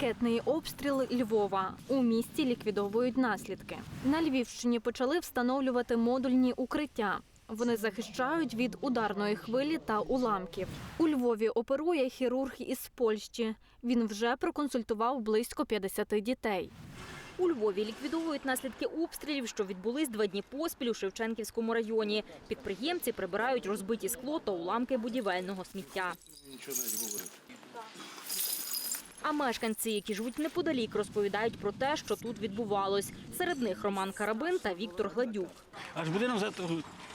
Ракетний обстріл Львова. У місті ліквідовують наслідки. На Львівщині почали встановлювати модульні укриття. Вони захищають від ударної хвилі та уламків. У Львові оперує хірург із Польщі. Він вже проконсультував близько 50 дітей. У Львові ліквідовують наслідки обстрілів, що відбулись два дні поспіль у Шевченківському районі. Підприємці прибирають розбиті скло та уламки будівельного сміття. Нічого не говорити. А мешканці, які живуть неподалік, розповідають про те, що тут відбувалось. Серед них Роман Карабин та Віктор Гладюк. Аж будинок за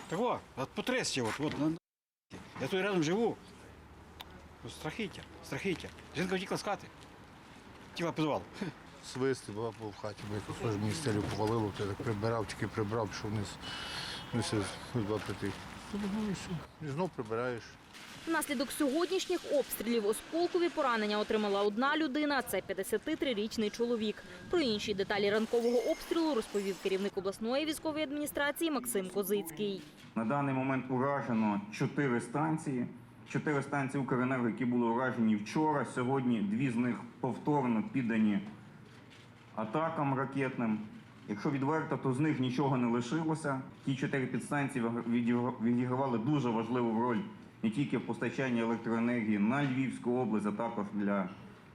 того, от потрясся, от, от, на- я тут рядом живу. Ну, Страхіття, страхіття. Жінка втікла з хати. Тіла підвал. Свист, була в хаті, бо якось ж мені стелю повалило, то я так прибирав, тільки прибрав, пішов вниз. Ну, все, два п'яти. Ну, і все. І знов прибираєш. Внаслідок сьогоднішніх обстрілів осколкові поранення отримала одна людина. Це 53-річний чоловік. Про інші деталі ранкового обстрілу розповів керівник обласної військової адміністрації Максим Козицький. На даний момент уражено чотири станції. Чотири станції Укренерго, які були уражені вчора. Сьогодні дві з них повторно піддані атакам ракетним. Якщо відверто, то з них нічого не лишилося. Ті чотири підстанції відігравали дуже важливу роль не тільки в постачанні електроенергії на Львівську область, а також для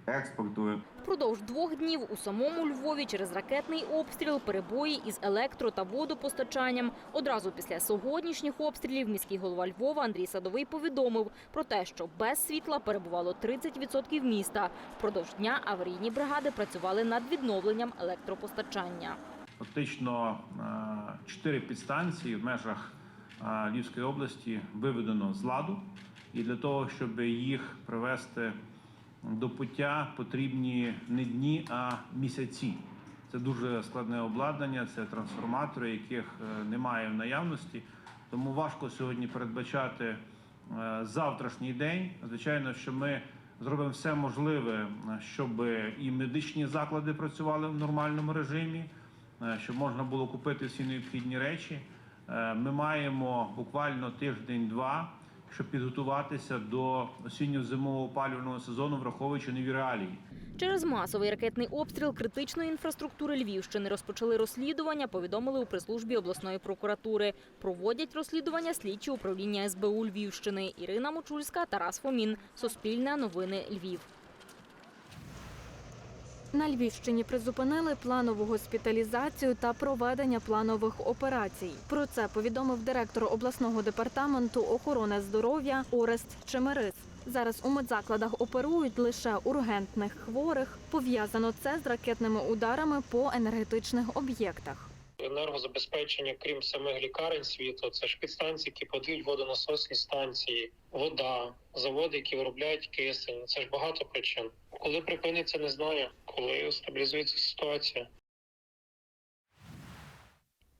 експорту Впродовж двох днів у самому Львові через ракетний обстріл перебої із електро та водопостачанням. Одразу після сьогоднішніх обстрілів міський голова Львова Андрій Садовий повідомив про те, що без світла перебувало 30% міста. Впродовж дня аварійні бригади працювали над відновленням електропостачання. Фактично е, чотири підстанції в межах Львівської області виведено з ладу, і для того, щоб їх привести до пуття, потрібні не дні, а місяці. Це дуже складне обладнання, це трансформатори, яких е, немає в наявності. Тому важко сьогодні передбачати е, завтрашній день. Звичайно, що ми зробимо все можливе, е, щоб і медичні заклади працювали в нормальному режимі, щоб можна було купити всі необхідні речі. Е, Ми маємо буквально тиждень-два, щоб підготуватися до осінньо-зимового опалювального сезону, враховуючи нові реалії. Через масовий ракетний обстріл критичної інфраструктури Львівщини розпочали розслідування, повідомили у прес-службі обласної прокуратури. Проводять розслідування слідчі управління СБУ Львівщини. Ірина Мочульська, Тарас Фомін. Суспільне новини Львів. На Львівщині призупинили планову госпіталізацію та проведення планових операцій. Про це повідомив директор обласного департаменту охорони здоров'я Орест Чемерис. Зараз у медзакладах оперують лише ургентних хворих. Пов'язано це з ракетними ударами по енергетичних об'єктах. енергозабезпечення, крім самих лікарень світу, це ж підстанції, які подають водонасосні станції, вода, заводи, які виробляють кисень. Це ж багато причин. Коли припиниться, не знаю. Коли стабілізується ситуація.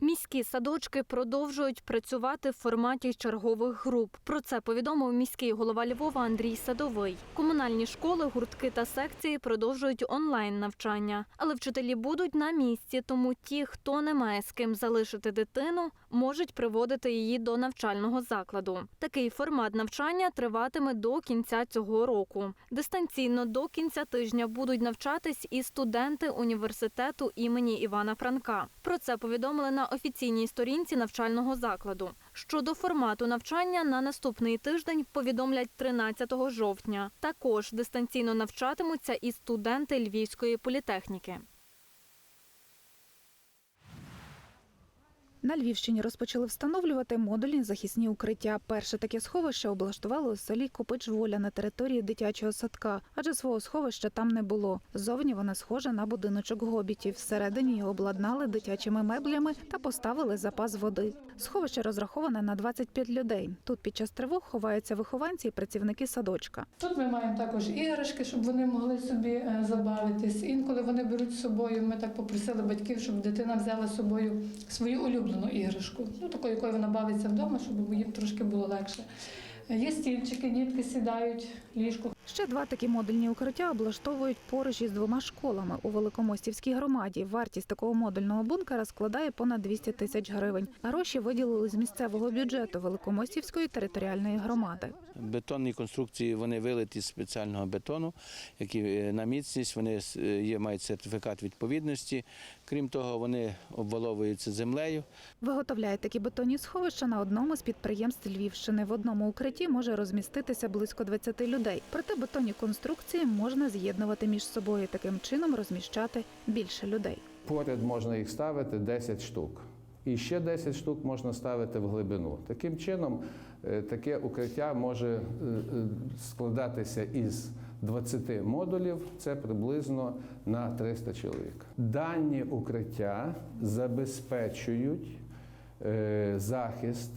Міські садочки продовжують працювати в форматі чергових груп. Про це повідомив міський голова Львова Андрій Садовий. Комунальні школи, гуртки та секції продовжують онлайн навчання, але вчителі будуть на місці, тому ті, хто не має з ким залишити дитину, можуть приводити її до навчального закладу. Такий формат навчання триватиме до кінця цього року. Дистанційно до кінця тижня будуть навчатись і студенти університету імені Івана Франка. Про це повідомили на офіційній сторінці навчального закладу. Щодо формату навчання на наступний тиждень повідомлять 13 жовтня. Також дистанційно навчатимуться і студенти Львівської політехніки. На Львівщині розпочали встановлювати модульні захисні укриття. Перше таке сховище облаштували у селі Копич-Воля на території дитячого садка, адже свого сховища там не було. Зовні вона схожа на будиночок гобітів. Всередині його обладнали дитячими меблями та поставили запас води. Сховище розраховане на 25 людей. Тут під час тривог ховаються вихованці і працівники садочка. Тут ми маємо також іграшки, щоб вони могли собі е, забавитись. Інколи вони беруть з собою. Ми так попросили батьків, щоб дитина взяла з собою свою улюблену іграшку, ну таку, якою вона бавиться вдома, щоб їм трошки було легше. Є стільчики, дітки сідають, ліжко. Ще два такі модульні укриття облаштовують поруч із двома школами у Великомостівській громаді. Вартість такого модульного бункера складає понад 200 тисяч гривень. Гроші виділили з місцевого бюджету Великомостівської територіальної громади. Бетонні конструкції вони вилиті з спеціального бетону, які е, на міцність вони е, є, мають сертифікат відповідності. Крім того, вони обваловуються землею. Виготовляють такі бетонні сховища на одному з підприємств Львівщини. В одному укритті може розміститися близько 20 людей. Проте бетонні конструкції можна з'єднувати між собою, таким чином розміщати більше людей. Поряд можна їх ставити 10 штук. І ще 10 штук можна ставити в глибину. Таким чином, е, таке укриття може е, е, складатися із 20 модулів, це приблизно на 300 чоловік. Дані укриття забезпечують захист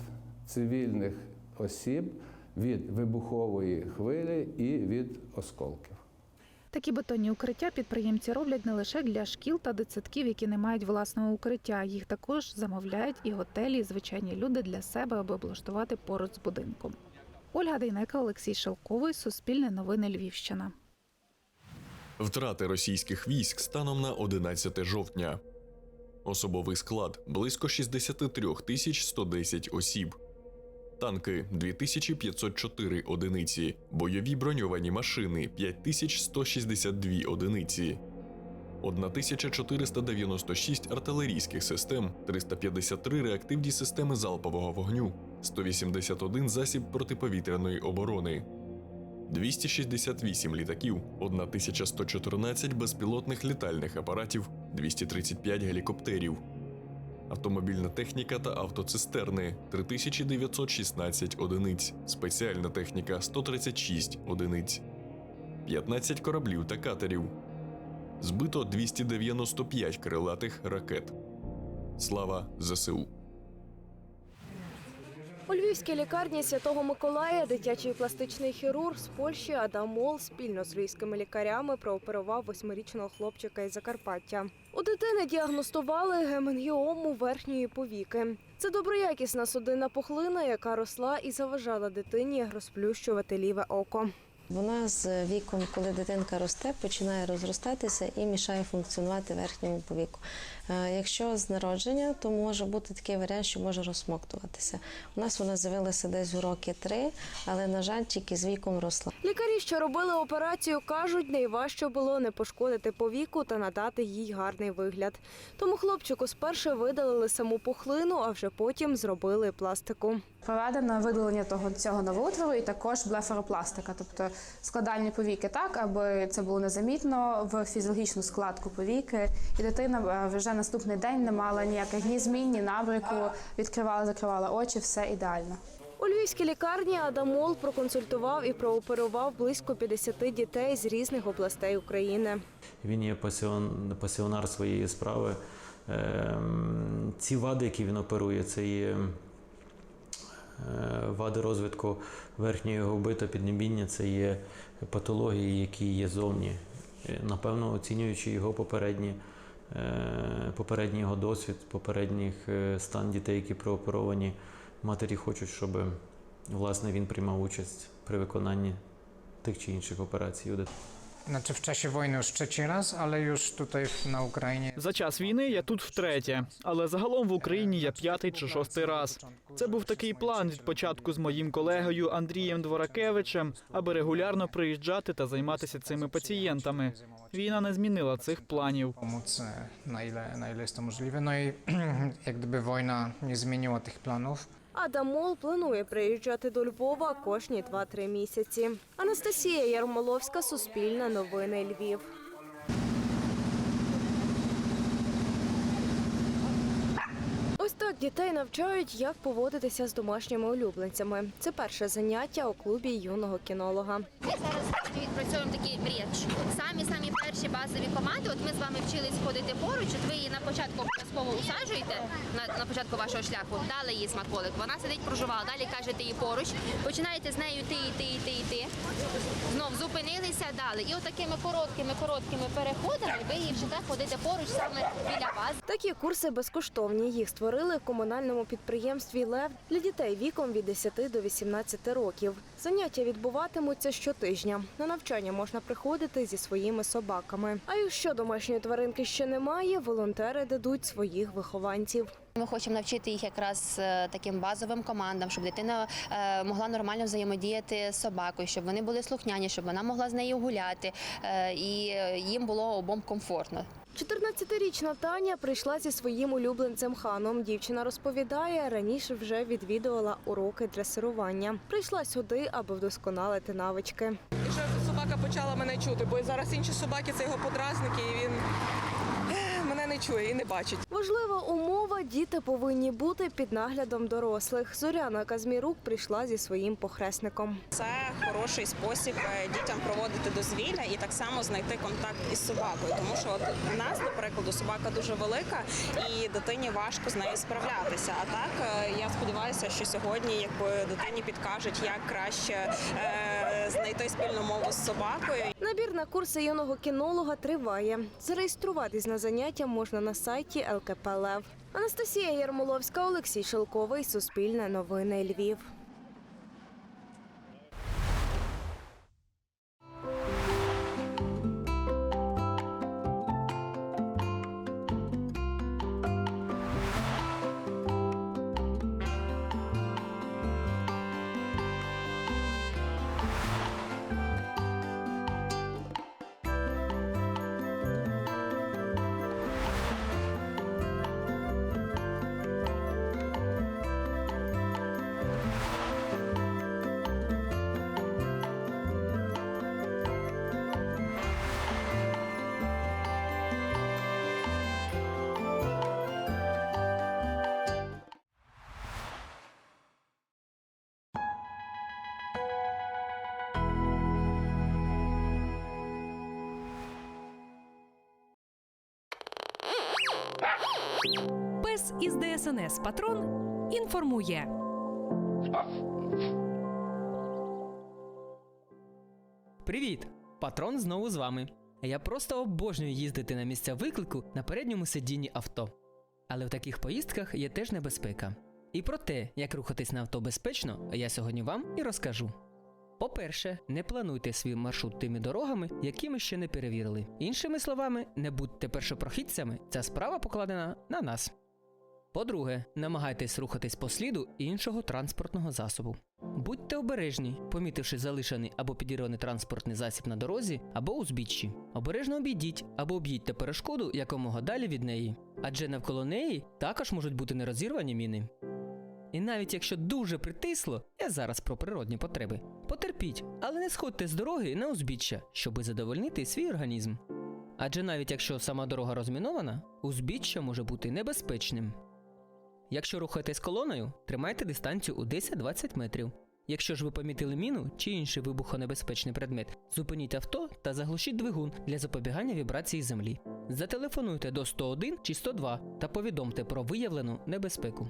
цивільних осіб від вибухової хвилі і від осколків. Такі бетонні укриття підприємці роблять не лише для шкіл та дитсадків, які не мають власного укриття. Їх також замовляють і готелі, і звичайні люди для себе, аби облаштувати поруч з будинком. Ольга Дейнека, Олексій Шелковий, Суспільне новини Львівщина. Втрати російських військ станом на 11 жовтня. Особовий склад близько 63 тисяч 110 осіб. Танки 2504 одиниці, бойові броньовані машини 5162 одиниці, 1496 артилерійських систем, 353 реактивні системи залпового вогню, 181 засіб протиповітряної оборони, 268 літаків, 1114 безпілотних літальних апаратів, 235 гелікоптерів, автомобільна техніка та автоцистерни 3916 одиниць, спеціальна техніка 136 одиниць, 15 кораблів та катерів. Збито 295 крилатих ракет. Слава ЗСУ! У львівській лікарні Святого Миколая дитячий пластичний хірург з Польщі Адам Мол спільно з львівськими лікарями прооперував восьмирічного хлопчика із Закарпаття. У дитини діагностували геменгіому верхньої повіки. Це доброякісна судинна пухлина, яка росла і заважала дитині розплющувати ліве око. Вона з віком, коли дитинка росте, починає розростатися і мішає функціонувати верхньому повіку. Е, Якщо з народження, то може бути такий варіант, що може розсмоктуватися. У нас вона з'явилася десь у роки три, але на жаль, тільки з віком росла. Лікарі, що робили операцію, кажуть, найважче було не пошкодити повіку та надати їй гарний вигляд. Тому хлопчику спершу видалили саму пухлину, а вже потім зробили пластику. Проведено видалення того цього новоутвору і також блефаропластика, тобто складання повіки так, аби це було незамітно в фізіологічну складку повіки, і дитина е, вже наступний день не мала ніяких ні змін, ні набрику, відкривала, закривала очі, все ідеально. У львівській лікарні Адам Мол проконсультував і прооперував близько 50 дітей з різних областей України. Він є пасіонар своєї справи. Ем, Ці вади, які він оперує, це є е, вади розвитку верхньої губи та піднебіння, це є патології, які є зовні. Е, Напевно, оцінюючи його попередні, попередній його досвід, попередніх е, стан дітей, які прооперовані, матері хочуть, щоб власне він приймав участь при виконанні тих чи інших операцій. Znaczy w czasie wojny już trzeci raz, ale już tutaj na Ukrainie. За час війни я тут втретє, але загалом в Україні я п'ятий чи шостий раз. Це був такий план від початку з моїм колегою Андрієм Дворакевичем, аби регулярно приїжджати та займатися цими пацієнтами. Війна не змінила цих планів. Pomóc e, na ile, na ile jest to możliwe. No i jak gdyby wojna nie zmieniła tych planów. Адам Мол планує приїжджати до Львова кожні 2-3 місяці. Анастасія Ярмоловська, Суспільне новини Львів. Ось так дітей навчають, як поводитися з домашніми улюбленцями. Це перше заняття у клубі юного кінолога. Ми зараз відпрацьовуємо такий бріч. Самі самі перші базові команди. От ми з вами вчились ходити поруч. От ви її на початку обов'язково усаджуєте на, на початку вашого шляху, дали їй смаколик. Вона сидить, прожувала. Далі кажете їй поруч. Починаєте з нею йти, йти, йти, йти. Знов зупинилися, дали. І от короткими, короткими переходами ви її вчите ходити поруч саме біля вас. Такі курси безкоштовні. Їх створили в комунальному підприємстві Лев для дітей віком від 10 до 18 років. Заняття відбуватимуться щотижня. На навчання можна приходити зі своїми собаками. А якщо домашньої тваринки ще немає, волонтери дадуть своїх вихованців. Ми хочемо навчити їх якраз е, таким базовим командам, щоб дитина е, могла нормально взаємодіяти з собакою, щоб вони були слухняні, щоб вона могла з нею гуляти, е, і їм було обом комфортно. 14-річна Таня прийшла зі своїм улюбленцем ханом. Дівчина розповідає, раніше вже відвідувала уроки дресирування. Прийшла сюди, аби вдосконалити навички. І що собака почала мене чути, бо зараз інші собаки це його подразники, і він е, мене не чує і не бачить. Важлива умова діти повинні бути під наглядом дорослих. Зоряна Казмірук прийшла зі своїм похресником. Це хороший спосіб е, дітям проводити дозвілля і так само знайти контакт із собакою. Тому що от у нас, до прикладу, собака дуже велика і дитині важко з нею справлятися. А так е, я сподіваюся, що сьогодні, якби дитині підкажуть, як краще е, знайти спільну мову з собакою. Набір на курси юного кінолога триває. Зареєструватись на заняття можна на сайті ЛКП Лев. Анастасія Ярмоловська, Олексій Шелковий, Суспільне новини Львів. Пес із ДСНС Патрон інформує. Привіт! Патрон знову з вами. Я просто обожнюю їздити на місця виклику на передньому сидінні авто. Але в таких поїздках є теж небезпека. І про те, як рухатись на авто безпечно, я сьогодні вам і розкажу. По-перше, не плануйте свій маршрут тими дорогами, які ми ще не перевірили. Іншими словами, не будьте першопрохідцями, ця справа покладена на нас. По-друге, намагайтесь рухатись по сліду іншого транспортного засобу. Будьте обережні, помітивши залишений або підірваний транспортний засіб на дорозі або узбіччі. Обережно обійдіть або об'їдьте перешкоду якомога далі від неї, адже навколо неї також можуть бути нерозірвані міни. І навіть якщо дуже притисло, я зараз про природні потреби. Потерпіть, але не сходьте з дороги на узбіччя, щоби задовольнити свій організм. Адже навіть якщо сама дорога розмінована, узбіччя може бути небезпечним. Якщо рухаєтесь колоною, тримайте дистанцію у 10-20 метрів. Якщо ж ви помітили міну чи інший вибухонебезпечний предмет, зупиніть авто та заглушіть двигун для запобігання вібрації землі. Зателефонуйте до 101 чи 102 та повідомте про виявлену небезпеку.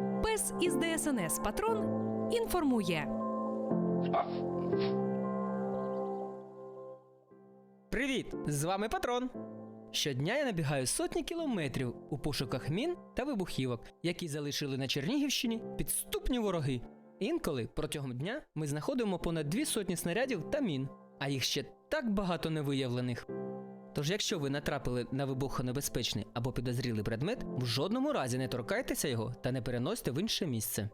Із ДСНС Патрон інформує. Привіт! З вами патрон. Щодня я набігаю сотні кілометрів у пошуках мін та вибухівок, які залишили на Чернігівщині підступні вороги. Інколи протягом дня ми знаходимо понад дві сотні снарядів та мін, а їх ще так багато невиявлених. Тож, якщо ви натрапили на вибухонебезпечний або підозрілий предмет, в жодному разі не торкайтеся його та не переносьте в інше місце.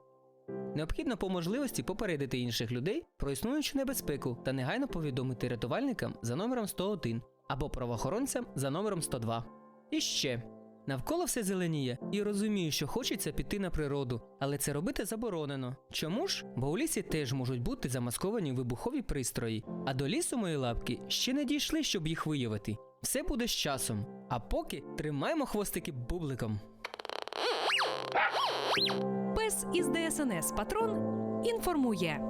Необхідно по можливості попередити інших людей про існуючу небезпеку та негайно повідомити рятувальникам за номером 101 або правоохоронцям за номером 102. І ще навколо все зеленіє, і розумію, що хочеться піти на природу, але це робити заборонено. Чому ж? Бо у лісі теж можуть бути замасковані вибухові пристрої, а до лісу мої лапки ще не дійшли, щоб їх виявити. Все буде з часом. А поки тримаємо хвостики бубликом. Пес із ДСНС Патрон інформує.